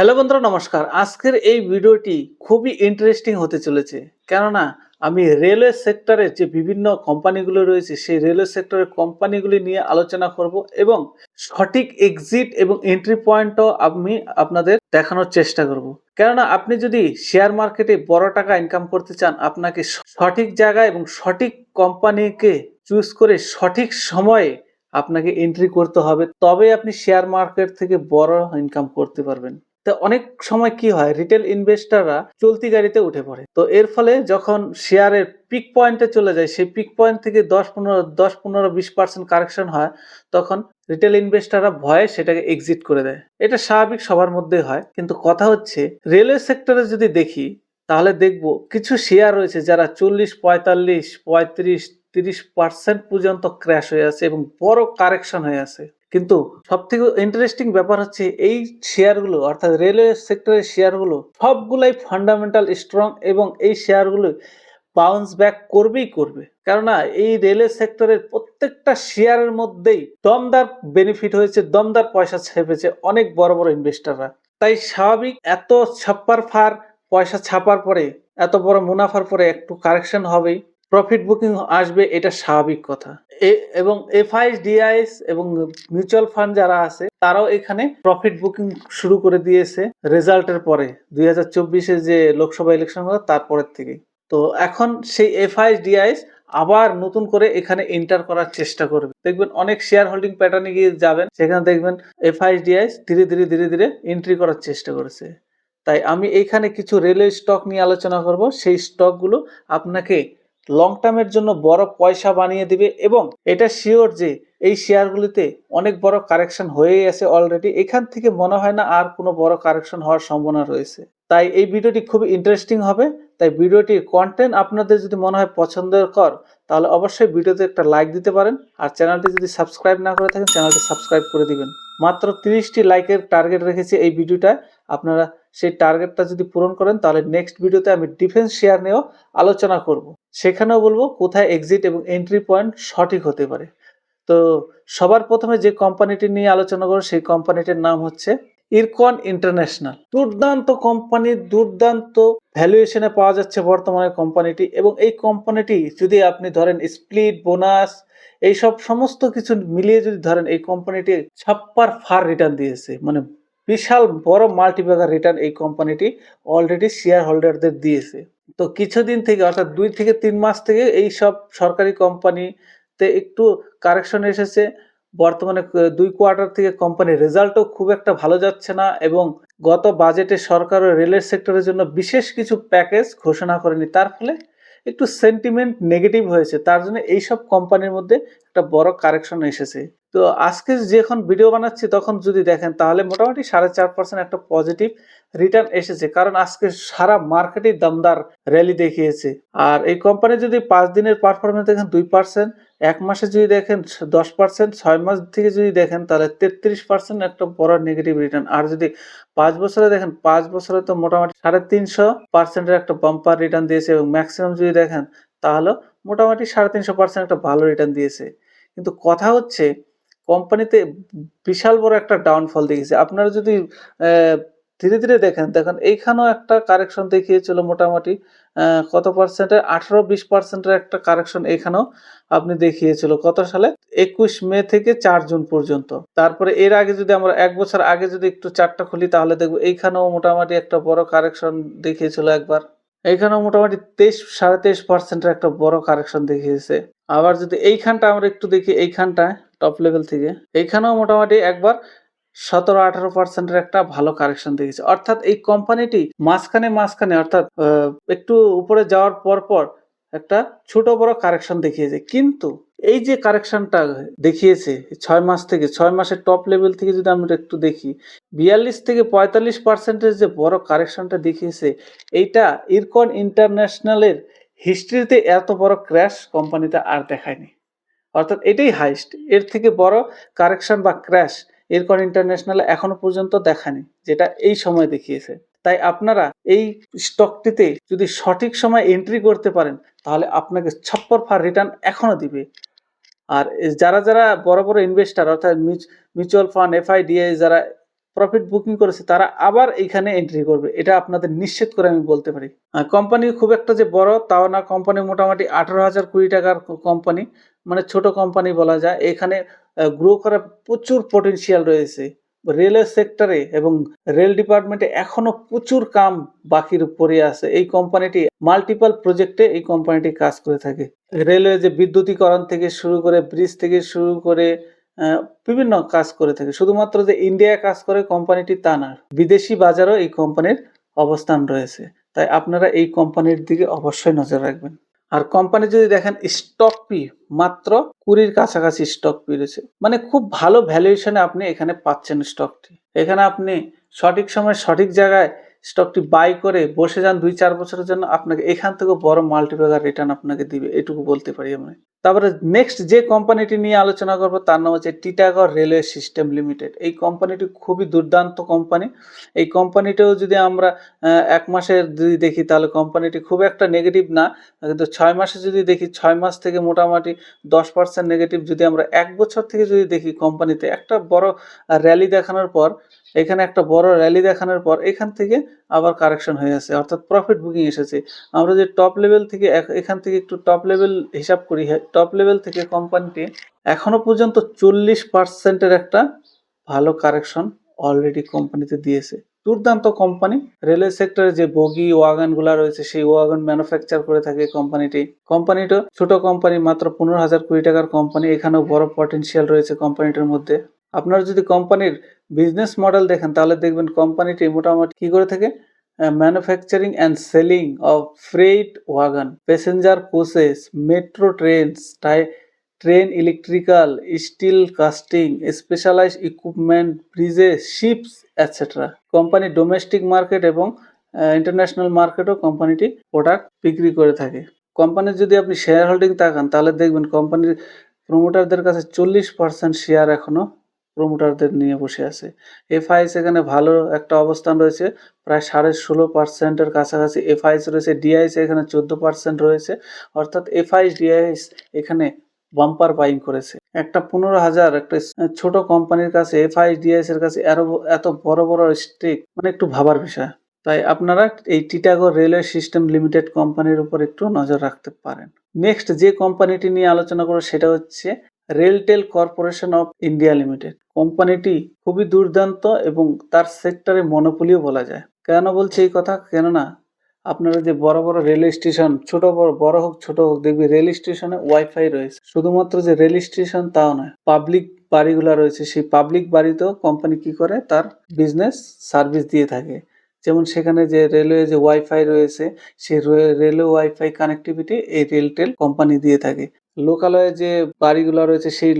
Hello বন্ধুরা, নমস্কার। আজকের এই ভিডিওটি খুবই ইন্টারেস্টিং হতে চলেছে। কেননা, আমি রেলওয়ে সেক্টরের যে বিভিন্ন কোম্পানিগুলো রয়েছে, সেই রেলওয়ে সেক্টরের কোম্পানিগুলি নিয়ে আলোচনা করব এবং সঠিক এক্সিট এবং এন্ট্রি পয়েন্টও আমি আপনাদের দেখানোর চেষ্টা করব। কেননা, আপনি যদি শেয়ার মার্কেটে বড় টাকা ইনকাম করতে চান, আপনাকে সঠিক জায়গায় এবং সঠিক কোম্পানিকে চুজ করে সঠিক সময়ে আপনাকে এন্ট্রি করতে হবে তবে আপনি শেয়ার মার্কেট থেকে বড় ইনকাম করতে পারবেন। তো অনেক সময় কি হয় রিটেল ইনভেস্টররা চলতি গাড়িতে উঠে পড়ে। তো এর ফলে যখন শেয়ারের পিক পয়েন্টে চলে যায়, সেই পিক পয়েন্ট থেকে দশ পনেরো দশ পনেরো, বিশ পার্সেন্ট কারেকশন হয়, তখন রিটেল ইনভেস্টররা ভয়ে সেটাকে এক্সিট করে দেয়। এটা স্বাভাবিক সবার মধ্যে হয়, কিন্তু কথা হচ্ছে রেলওয়ে সেক্টরে যদি দেখি, তাহলে দেখব কিছু শেয়ার রয়েছে যারা চল্লিশ, পঁয়তাল্লিশ, পঁয়ত্রিশ, তিরিশ পার্সেন্ট পর্যন্ত ক্র্যাশ হয়ে আছে এবং বড় কারেকশন হয়ে আছে। কিন্তু সব থেকে ইন্টারেস্টিং ব্যাপার হচ্ছে এই শেয়ারগুলো অর্থাৎ রেলওয়ে সেক্টরের শেয়ারগুলো সবগুলাই ফান্ডামেন্টাল স্ট্রং এবং এই শেয়ারগুলো বাউন্স ব্যাক করবেই করবে। কেননা এই রেলওয়ে সেক্টরের প্রত্যেকটা শেয়ারের মধ্যেই দমদার বেনিফিট হয়েছে, দমদার পয়সা ছেপেছে অনেক বড় বড় ইনভেস্টাররা তাই স্বাভাবিক এত ছাপ্পার ফার, পয়সা ছাপার পরে, এত বড় মুনাফার পরে একটু কারেকশন হবেই। প্রফিট বুকিং আসবে, এটা স্বাভাবিক কথা। এবং এফআইএস ডিআইএস এবং মিউচুয়াল ফান্ড যারা আছে, তারাও এখানে প্রফিট বুকিং শুরু করে দিয়েছে রেজাল্টের পরে, দুই হাজার চব্বিশে যে লোকসভা ইলেকশন হলো তারপরের থেকে। তো এখন সেই এফআইএস ডিআইএস আবার নতুন করে এখানে এন্টার করার চেষ্টা করবে। দেখবেন অনেক শেয়ার হোল্ডিং প্যাটার্নে গিয়ে যাবেন, সেখানে দেখবেন এফআইএস ডিআইএস ধীরে ধীরে ধীরে ধীরে এন্ট্রি করার চেষ্টা করেছে। তাই আমি এইখানে কিছু রেলওয়ে স্টক নিয়ে আলোচনা করব, সেই স্টকগুলো আপনাকে লং টার্মের জন্য বড় পয়সা বানিয়ে দিবে এবং এটা শিওর যে এই শেয়ারগুলিতে অনেক বড় কারেকশন হয়েই আছে অলরেডি এখান থেকে মনে হয় না আর কোনো বড় কারেকশন হওয়ার সম্ভাবনা রয়েছে। তাই এই ভিডিওটি খুবই ইন্টারেস্টিং হবে। তাই ভিডিওটির কন্টেন্ট আপনাদের যদি মনে হয় পছন্দের কর, তাহলে অবশ্যই ভিডিওতে একটা লাইক দিতে পারেন। আর চ্যানেলটি যদি সাবস্ক্রাইব না করে থাকেন চ্যানেলটি সাবস্ক্রাইব করে দিবেন। মাত্র তিরিশটি লাইকের টার্গেট রেখেছি এই ভিডিওটায় আপনারা সেই টার্গেটটা যদি পূরণ করেন, তাহলে নেক্সট ভিডিওতে আমি ডিফেন্স শেয়ার নিয়েও আলোচনা করব। সেখানেও বলব কোথায় এক্সিট এবং এন্ট্রি পয়েন্ট সঠিক হতে পারে। তো সবার প্রথমে যে কোম্পানিটি নিয়ে আলোচনা করব, সেই কোম্পানিটির নাম হচ্ছে ইরকন ইন্টারন্যাশনাল। দুর্দান্ত কোম্পানি দুর্দান্ত ভ্যালুয়েশনে পাওয়া যাচ্ছে বর্তমানে কোম্পানিটি এবং এই কোম্পানিটি যদি আপনি ধরেন স্প্লিট বোনাস এইসব সমস্ত কিছু মিলিয়ে যদি ধরেন এই কোম্পানিটি ছাপ্পার ফার রিটার্ন দিয়েছে। মানে বিশাল বড় মাল্টিপ্যাকার রিটার্ন এই কোম্পানিটি অলরেডি শেয়ার হোল্ডারদের দিয়েছে। তো কিছুদিন থেকে, অর্থাৎ দুই থেকে তিন মাস থেকে এই সব সরকারি কোম্পানিতে একটু কারেকশন এসেছে। বর্তমানে দুই কোয়ার্টার থেকে কোম্পানির রেজাল্টও খুব একটা ভালো যাচ্ছে না এবং গত বাজেটে সরকার ও রেলের সেক্টরের জন্য বিশেষ কিছু প্যাকেজ ঘোষণা করেনি। তার ফলে একটু সেন্টিমেন্ট নেগেটিভ হয়েছে। তার জন্য এইসব কোম্পানির মধ্যে একটা বড় কারেকশন এসেছে। তো আজকে যখন ভিডিও বানাচ্ছি, তখন যদি দেখেন, তাহলে মোটামুটি সাড়ে চার পার্সেন্ট একটা পজিটিভ রিটার্ন এসেছে। কারণ আজকে সারা মার্কেটই দমদার র্যালি দেখিয়েছে। আর এই কোম্পানি যদি পাঁচ দিনের পারফরমেন্স দেখেন, দুই পার্সেন্ট এক মাসে যদি দেখেন, দশ পার্সেন্ট ছয় মাস থেকে যদি দেখেন, তাহলে তেত্রিশ পার্সেন্ট একটা বড় নেগেটিভ রিটার্ন আর যদি পাঁচ বছরে দেখেন, পাঁচ বছরে তো মোটামুটি সাড়ে তিনশো পার্সেন্টের একটা বাম্পার রিটার্ন দিয়েছে এবং ম্যাক্সিমাম যদি দেখেন তাহলে মোটামুটি সাড়ে তিনশো পার্সেন্ট একটা ভালো রিটার্ন দিয়েছে। কিন্তু কথা হচ্ছে কোম্পানিতে বিশাল বড় একটা ডাউনফল দেখিয়েছে। আপনারা যদি ধীরে ধীরে দেখেন দেখেন এইখানেও একটা কারেকশন দেখিয়েছিল মোটামুটি কত পার্সেন্টের আঠারো বিশ পার্সেন্টের একটা কারেকশন এখানেও আপনি দেখিয়েছিল। কত সালে? একুশ মে থেকে চার জুন পর্যন্ত। তারপরে এর আগে যদি আমরা, এক বছর আগে যদি একটু চারটা খুলি, তাহলে দেখব এইখানেও মোটামুটি একটা বড় কারেকশন দেখিয়েছিল একবার। এইখানেও মোটামুটি তেইশ, সাড়ে তেইশ পার্সেন্টের একটা বড় কারেকশন দেখিয়েছে। আবার যদি এইখানটা আমরা একটু দেখি, এইখানটায় টপ লেভেল থেকে। এইখানেও মোটামুটি একবার সতেরো, আঠারো পার্সেন্টের একটা ভালো কারেকশন দেখেছে। অর্থাৎ এই কোম্পানিটি মাঝখানে মাঝখানে, অর্থাৎ একটু উপরে যাওয়ার পর পর একটা ছোট বড় কারেকশন দেখিয়েছে। কিন্তু এই যে কারেকশনটা দেখিয়েছে, ছয় মাস থেকে, ছয় মাসের টপ লেভেল থেকে যদি আমরা একটু দেখি, বিয়াল্লিশ থেকে পঁয়তাল্লিশ পার্সেন্টের যে বড় কারেকশনটা দেখিয়েছে, এইটা ইরকন ইন্টারন্যাশনালের হিস্ট্রিতে এত বড় ক্র্যাশ কোম্পানিতে আর দেখায়নি। অর্থাৎ এটাই হাইস্ট। এর থেকে বড় কারেকশন বা ক্র্যাশ এরকম ইন্টারন্যাশনাল এখনও পর্যন্ত দেখানি, যেটা এই সময় দেখিয়েছে। তাই আপনারা এই স্টকটিতে যদি সঠিক সময় এন্ট্রি করতে পারেন, তাহলে আপনাকে ছপ্পর ফার রিটার্ন এখনও দিবে। আর যারা যারা বড় বড় ইনভেস্টার অর্থাৎ মিউচুয়াল ফান্ড এফআইডিআই যারা প্রফিট বুকিং করেছে, তারা আবার এইখানে এন্ট্রি করবে। এটা আপনাদের নিশ্চিত করে আমি বলতে পারি। কোম্পানি খুব একটা যে বড়, তাও না কোম্পানি মোটামুটি আঠারো হাজার কুড়ি টাকার কোম্পানি মানে ছোট কোম্পানি বলা যায়। এখানে গ্রো করার প্রচুর পটেনশিয়াল রয়েছে। রেলের সেক্টরে এবং রেল ডিপার্টমেন্টে এখনও প্রচুর কাম বাকির পড়ে আছে। এই কোম্পানিটি মাল্টিপল প্রজেক্টে এই কোম্পানিটি কাজ করে থাকে। রেলওয়ে যে বিদ্যুতীকরণ থেকে শুরু করে ব্রিজ থেকে শুরু করে বিভিন্ন কাজ করে থাকে। শুধুমাত্র যে ইন্ডিয়ায় কাজ করে কোম্পানিটি তা না, বিদেশি বাজারও এই কোম্পানির অবস্থান রয়েছে। তাই আপনারা এই কোম্পানির দিকে অবশ্যই নজর রাখবেন। আর কোম্পানি যদি দেখেন স্টক পি মাত্র কুড়ির কাছাকাছি স্টক পি রয়েছে। মানে খুব ভালো ভ্যালুয়েশনে আপনি এখানে পাচ্ছেন স্টকটি এখানে আপনি সঠিক সময় সঠিক জায়গায় স্টকটি বাই করে বসে যান দুই চার বছরের জন্য, আপনাকে এখান থেকে বড় মাল্টিপ্যাকার রিটার্ন আপনাকে দিবে, এটুকু বলতে পারি আমি। তারপরে নেক্সট যে কোম্পানিটি নিয়ে আলোচনা করব, তার নাম হচ্ছে টিটাগড় রেলওয়ে সিস্টেম লিমিটেড এই কোম্পানিটি খুবই দুর্দান্ত কোম্পানি এই কোম্পানিটাও যদি আমরা এক মাসের যদি দেখি, তাহলে কোম্পানিটি খুব একটা নেগেটিভ না। কিন্তু ছয় মাসে যদি দেখি, ছয় মাস থেকে মোটামুটি দশ পার্সেন্ট নেগেটিভ যদি আমরা এক বছর থেকে যদি দেখি কোম্পানিতে একটা বড় র্যালি দেখানোর পর এখানে একটা বড় র্যালি দেখানোর পর এখান থেকে আবার কারেকশন হয়ে আছে, অর্থাৎ প্রফিট বুকিং এসেছে। আমরা যে টপ লেভেল থেকে এখান থেকে একটু টপ লেভেল হিসাব করি টপ লেভেল থেকে কোম্পানিটি এখনও পর্যন্ত চল্লিশ পার্সেন্টের একটা ভালো কারেকশন অলরেডি কোম্পানিতে দিয়েছে। দুর্দান্ত কোম্পানি রেলওয়ে সেক্টরে যে বগি ওয়াগানগুলা রয়েছে, সেই ওয়াগান ম্যানুফ্যাকচার করে থাকে কোম্পানিটি কোম্পানিটা ছোট কোম্পানি মাত্র পনেরো হাজার কোটি টাকার কোম্পানি এখানেও বড় পটেনশিয়াল রয়েছে কোম্পানিটার মধ্যে। আপনারা যদি কোম্পানির বিজনেস মডেল দেখেন, তাহলে দেখবেন কোম্পানিটি মোটামুটি কি করে থাকে? Manufacturing and selling of freight wagon passenger coaches metro trains train electrical steel casting specialise equipment bridges ships etcetera company domestic market এবং ইন্টারন্যাশনাল মার্কেটও কোম্পানিটি প্রোডাক্ট বিক্রি করে থাকে। কোম্পানির যদি আপনি শেয়ার হোল্ডিং তাকান, তাহলে দেখবেন কোম্পানির প্রমোটারদের কাছে চল্লিশ পার্সেন্ট শেয়ার এখনও প্রমোটারদের নিয়ে বসে আছে। এফআইএস এখানে ভালো একটা অবস্থান রয়েছে, প্রায় সাড়ে ষোলো পার্সেন্টের কাছাকাছি। এফআইএস রয়েছে ডিআইএস এখানে চোদ্দ পার্সেন্ট রয়েছে। অর্থাৎ এফআইএস ডিআইএস এখানে বাম্পার বাইং করেছে। একটা পনেরো হাজার, একটা ছোট কোম্পানির কাছে এফআইএস ডিআইএস এর কাছে এত বড় বড় স্টেক মানে একটু ভাবার বিষয়। তাই আপনারা এই টিটাগড় রেলওয়ে সিস্টেম লিমিটেড কোম্পানির উপর একটু নজর রাখতে পারেন। নেক্সট যে কোম্পানিটি নিয়ে আলোচনা করব সেটা হচ্ছে RailTel corporation of India limited. কোম্পানিটি খুবই দুর্দান্ত এবং তার সেক্টরে মনোপলিও বলা যায়। কেন বলছি এই কথা? কেননা আপনারা যে বড় বড় রেল স্টেশন, ছোট বড় বড় হোক, ছোট হোক, দেখবি রেল স্টেশনে ওয়াইফাই রয়েছে। শুধুমাত্র যে রেল স্টেশন তাও নয়, পাবলিক বাড়িগুলো রয়েছে। সেই পাবলিক বাড়িতেও কোম্পানি কি করে? তার বিজনেস সার্ভিস দিয়ে থাকে। যেমন সেখানে যে রেলওয়ে যে ওয়াইফাই রয়েছে, সেই রেলওয়ে ওয়াইফাই কানেক্টিভিটি এই রেলটেল কোম্পানি দিয়ে থাকে। লোকালয়ে যে বাড়িগুলো রয়েছে, সেই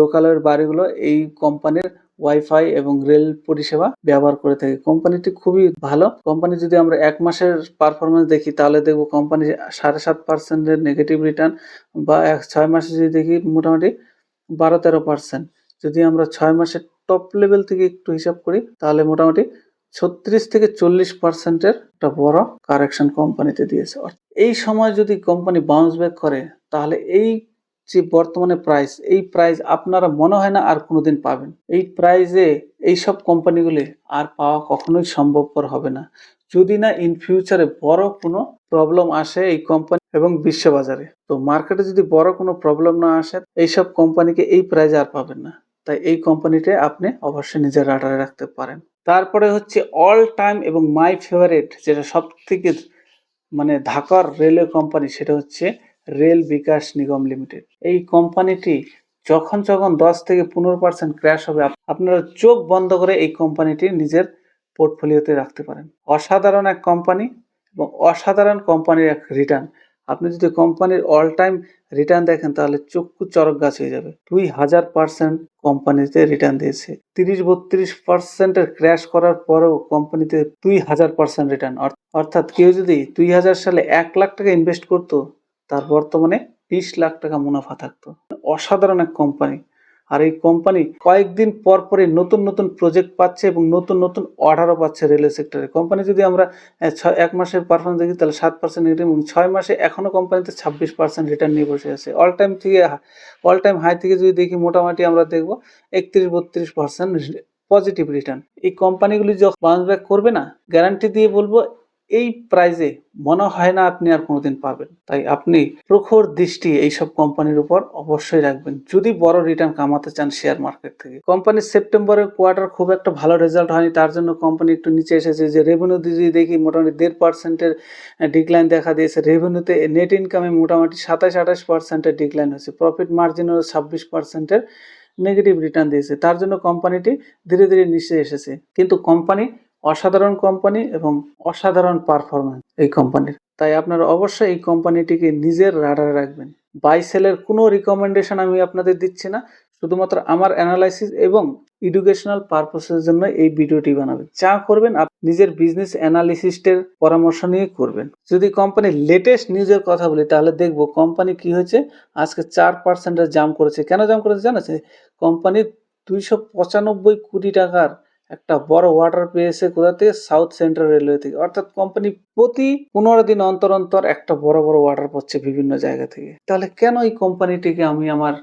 লোকালয়ের বাড়িগুলো এই কোম্পানির ওয়াইফাই এবং রেল পরিষেবা ব্যবহার করে থাকে। কোম্পানিটি খুবই ভালো। কোম্পানি যদি আমরা এক মাসের পারফরমেন্স দেখি, তাহলে দেখব কোম্পানি সাড়ে সাত পার্সেন্টের নেগেটিভ রিটার্ন বা এক ছয় মাসে যদি দেখি মোটামুটি বারো তেরো পার্সেন্ট যদি আমরা ছয় মাসের টপ লেভেল থেকে একটু হিসাব করি, তাহলে মোটামুটি ছত্রিশ থেকে চল্লিশ পার্সেন্টের একটা বড় কারেকশন কোম্পানিতে দিয়েছে। এই সময় যদি কোম্পানি বাউন্স ব্যাক করে তাহলে এই যে বর্তমানে প্রাইস এই প্রাইস আপনারা মনে হয় না আর কোনোদিন পাবেন। এই প্রাইসে এই সব কোম্পানিগুলি আর পাওয়া কখনোই সম্ভবপর হবে না। যদি না ইন ফিউচারে বড় কোনো প্রবলেম আসে এই কোম্পানি এবং বিশ্ববাজারে, তো মার্কেটে যদি বড় কোনো প্রবলেম না আসে, এইসব কোম্পানিকে এই প্রাইজে আর পাবেন না। তাই এই কোম্পানিতে আপনি অবশ্যই নিজের রাডারে রাখতে পারেন। তারপরে হচ্ছে অল টাইম এবং মাই ফেভারিট যেটা সব থেকে মানে ঢাকার রেলওয়ে কোম্পানি সেটা হচ্ছে রেল বিকাশ নিগম লিমিটেড। এই কোম্পানিটি যখন যখন দশ থেকে পনেরো পার্সেন্ট ক্র্যাশ হবে, আপ- আপনারা চোখ বন্ধ করে এই কোম্পানিটি নিজের পোর্টফোলিওতে রাখতে পারেন। অসাধারণ এক কোম্পানি এবং অসাধারণ কোম্পানির এক রিটার্ন আপনি যদি কোম্পানির অল টাইম রিটার্ন দেখেন, তাহলে চক্ষু চরক গাছ হয়ে যাবে। দুই হাজার পার্সেন্ট কোম্পানিতে রিটার্ন দিয়েছে। তিরিশ বত্রিশ পার্সেন্টের ক্র্যাশ করার পরেও কোম্পানিতে দুই হাজার পার্সেন্ট রিটার্ন অর্থাৎ কেউ যদি দুই হাজার সালে এক লাখ টাকা ইনভেস্ট করতো তার বর্তমানে বিশ লাখ টাকা মুনাফা থাকতো। অসাধারণ এক কোম্পানি আর এই কোম্পানি কয়েকদিন পর পরে নতুন নতুন প্রজেক্ট পাচ্ছে এবং নতুন নতুন অর্ডারও পাচ্ছে রেলওয়ে সেক্টরে কোম্পানি যদি আমরা এক মাসের পারফরমেন্স দেখি, তাহলে সাত পার্সেন্ট নেগেটিভ এবং ছয় মাসে এখনও কোম্পানিতে ছাব্বিশ পার্সেন্ট রিটার্ন নিয়ে বসে আছে। অল টাইম থেকে অল টাইম হাই থেকে যদি দেখি, মোটামুটি আমরা দেখব একত্রিশ, বত্রিশ পার্সেন্ট পজিটিভ রিটার্ন এই কোম্পানিগুলি যখন বাউন্স ব্যাক করবে না গ্যারান্টি দিয়ে বলব এই প্রাইজে মনে হয় না আপনি আর কোনোদিন পাবেন। তাই আপনি প্রখর দৃষ্টি এইসব কোম্পানির উপর অবশ্যই রাখবেন। যদি বড় রিটার্ন কামাতে চান শেয়ার মার্কেট থেকে। কোম্পানির সেপ্টেম্বরের কোয়ার্টার খুব একটা ভালো রেজাল্ট হয়নি, তার জন্য কোম্পানি একটু নিচে এসেছে যে রেভিনিউ যদি দেখি মোটামুটি দেড় পার্সেন্টের ডিক্লাইন দেখা দিয়েছে। রেভিনিউতে নেট ইনকামে মোটামুটি সাতাশ, আঠাশ পার্সেন্টের ডিক্লাইন হয়েছে। প্রফিট মার্জিনও ছাব্বিশ পার্সেন্টের নেগেটিভ রিটার্ন দিয়েছে। তার জন্য কোম্পানিটি ধীরে ধীরে নিচে এসেছে। কিন্তু কোম্পানি অসাধারণ কোম্পানি এবং অসাধারণ পারফরম্যান্স এই কোম্পানির তাই আপনারা অবশ্যই এই কোম্পানিটিকে নিজের রাডারে রাখবেন। বাই সেলের কোনো রিকমেন্ডেশন আমি আপনাদের দিচ্ছি না। শুধুমাত্র আমার অ্যানালাইসিস এবং এডুকেশনাল পারপোসের জন্য এই ভিডিওটি বানাবেন। যা করবেন আপনি নিজের বিজনেস অ্যানালিসিস্টের পরামর্শ নিয়ে করবেন। যদি কোম্পানির লেটেস্ট নিউজের কথা বলি, তাহলে দেখব কোম্পানি কি হয়েছে। আজকে চার পার্সেন্টের জাম করেছে। কেন জাম করেছে জানেছে কোম্পানি দুইশো পঁচানব্বই কোটি টাকার একটা বড় ওয়াটার পেয়েছে কোথা থেকে সাউথ সেন্ট্রাল রেলওয়ে থেকে। অর্থাৎ কোম্পানি প্রতি পনেরো দিন অন্তর অন্তর একটা বড় বড় ওয়াটার পাচ্ছে বিভিন্ন জায়গা থেকে। তাহলে কেন এই কোম্পানিটিকে আমি আমার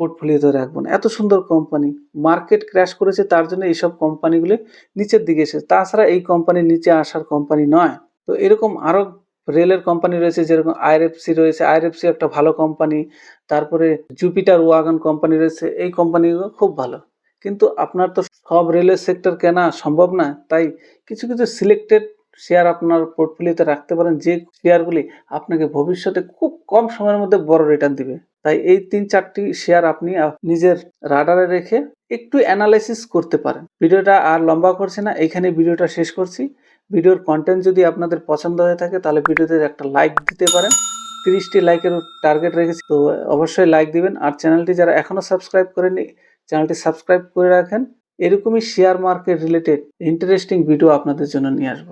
পোর্টফোলিওতে রাখব না? এত সুন্দর কোম্পানি মার্কেট ক্র্যাশ করেছে, তার জন্য এইসব কোম্পানিগুলি নিচের দিকে এসেছে। তাছাড়া এই কোম্পানি নিচে আসার কোম্পানি নয়। তো এরকম আরও রেলের কোম্পানি রয়েছে, যেরকম আইআরএফসি রয়েছে। আইআরএফসি একটা ভালো কোম্পানি তারপরে জুপিটার ওয়াগন কোম্পানি রয়েছে। এই কোম্পানিগুলো খুব ভালো। কিন্তু আপনার তো সব রেলের সেক্টর কেনা সম্ভব না, তাই কিছু কিছু সিলেক্টেড শেয়ার আপনার পোর্টফোলিওতে রাখতে পারেন, যে শেয়ারগুলি আপনাকে ভবিষ্যতে খুব কম সময়ের মধ্যে বড় রিটার্ন দিবে। তাই এই তিন চারটি শেয়ার আপনি নিজের রাডারে রেখে একটু অ্যানালাইসিস করতে পারেন। ভিডিওটা আর লম্বা করছি না এখানে ভিডিওটা শেষ করছি। ভিডিওর কন্টেন্ট যদি আপনাদের পছন্দ হয়ে থাকে, তাহলে ভিডিওতে একটা লাইক দিতে পারেন। তিরিশটি লাইকের টার্গেট রেখেছি, তো অবশ্যই লাইক দিবেন। আর চ্যানেলটি যারা এখনও সাবস্ক্রাইব করেনি চ্যানেলটি সাবস্ক্রাইব করে রাখেন। এরকমই share market related interesting video আপনাদের জন্য নিয়ে আসব।